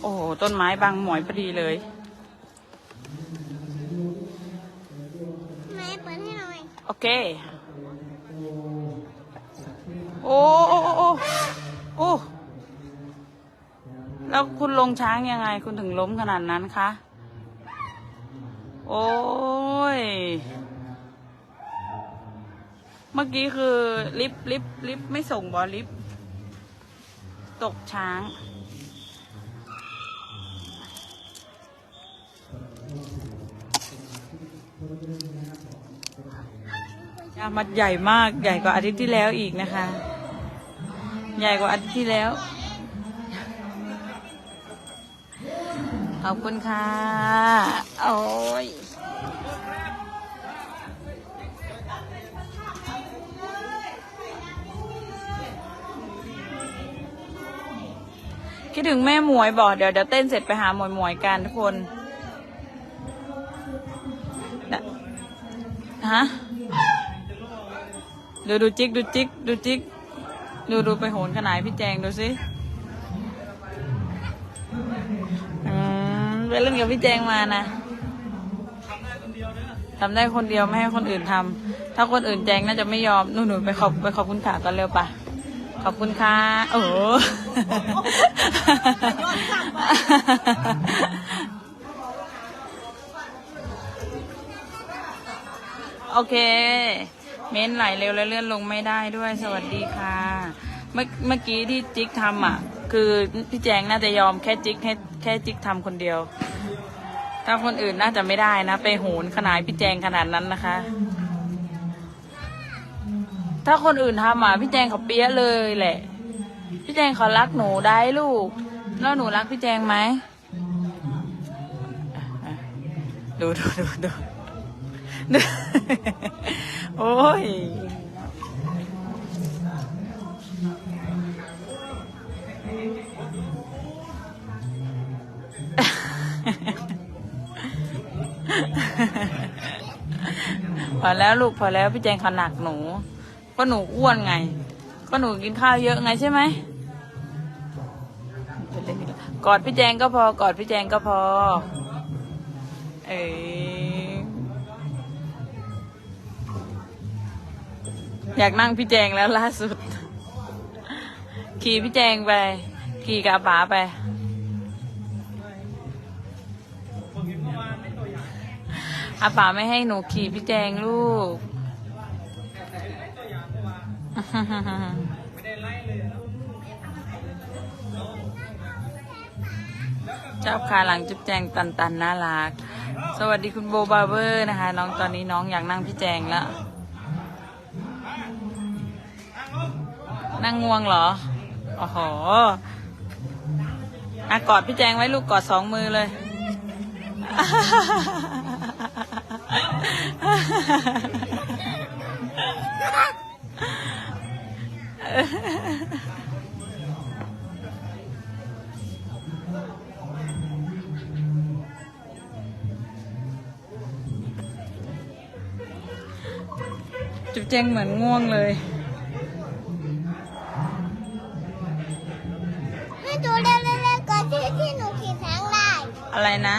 โอ้โห ต้นไม้บังหมวยพอดีเลยแม่เปิดให้หน่อยโอเค โอ้โอ้โอ้โอ้โอ้แล้วคุณลงช้างยังไง คุณถึงล้มขนาดนั้นคะ โอ้ย เมื่อกี้คือลิฟต์ลิฟต์ลิฟต์ไม่ส่งบอลลิฟต์ตกช้าง ยามัดใหญ่มากใหญ่กว่าอาทิตย์ที่แล้วอีกนะคะ ใหญ่กว่าอาทิตย์ที่แล้ว ขอบคุณค่ะ โอ้ยคิดถึงแม่หมวยบอกเดี๋ยวเดี๋ยวเต้นเสร็จไปหาหมวยหมวยกันทุกคน ฮะดูดูจิกดูจิกดูจิกดูดูไปโหนขนายพี่แจงดูสิอืมไปเล่นกับพี่แจงมานะทำได้คนเดียวไม่ให้คนอื่นทำถ้าคนอื่นแจงน่าจะไม่ยอมหนูหนูไปขอบไปขอบคุณขากันเร็วปะขอบคุณค่ะโอ้ โอเค เม้นไหลเร็วแล้วเลื่อนลงไม่ได้ด้วยสวัสดีค่ะ เมื่อเมื่อกี้ที่จิ๊กทำอะ คือพี่แจงน่าจะยอมแค่จิ๊กให้แค่จิ๊กทำคนเดียว ถ้าคนอื่นน่าจะไม่ได้นะ ไปโหนขนายพี่แจงขนาดนั้นนะคะ ถ้าคนอื่นทำอะพี่แจงเขาเปี้ยเลยแหละ พี่แจงเขารักหนูได้ลูก แล้วหนูรักพี่แจงไหมดูดูดูดู โอ้ยพอแล้วลูกพอแล้วพี่แจงเขาหนักหนู ก็หนูอ้วนไง ก็หนูกินข้าวเยอะไงใช่ไหมกอดพี่แจงก็พอกอดพี่แจงก็พอ เอ้ย อยากนั่งพี่แจงแล้วล่าสุด ขี่พี่แจงไป ขี่กับป๋าไป อาป๋าไม่ให้หนูขี่พี่แจงลูก เจ้าขาหลังจุ๊บแจงตันตันน่ารัก สวัสดีคุณโบบาร์เบอร์นะคะ น้องตอนนี้น้องอยากนั่งพี่แจงแล้ว นั่งง่วงเหรอ โอ้โหอะกอดพี่แจงไว้ลูกกอดสองมือเลย จุ๊บแจงเหมือนง่วงเลย อะไรนะ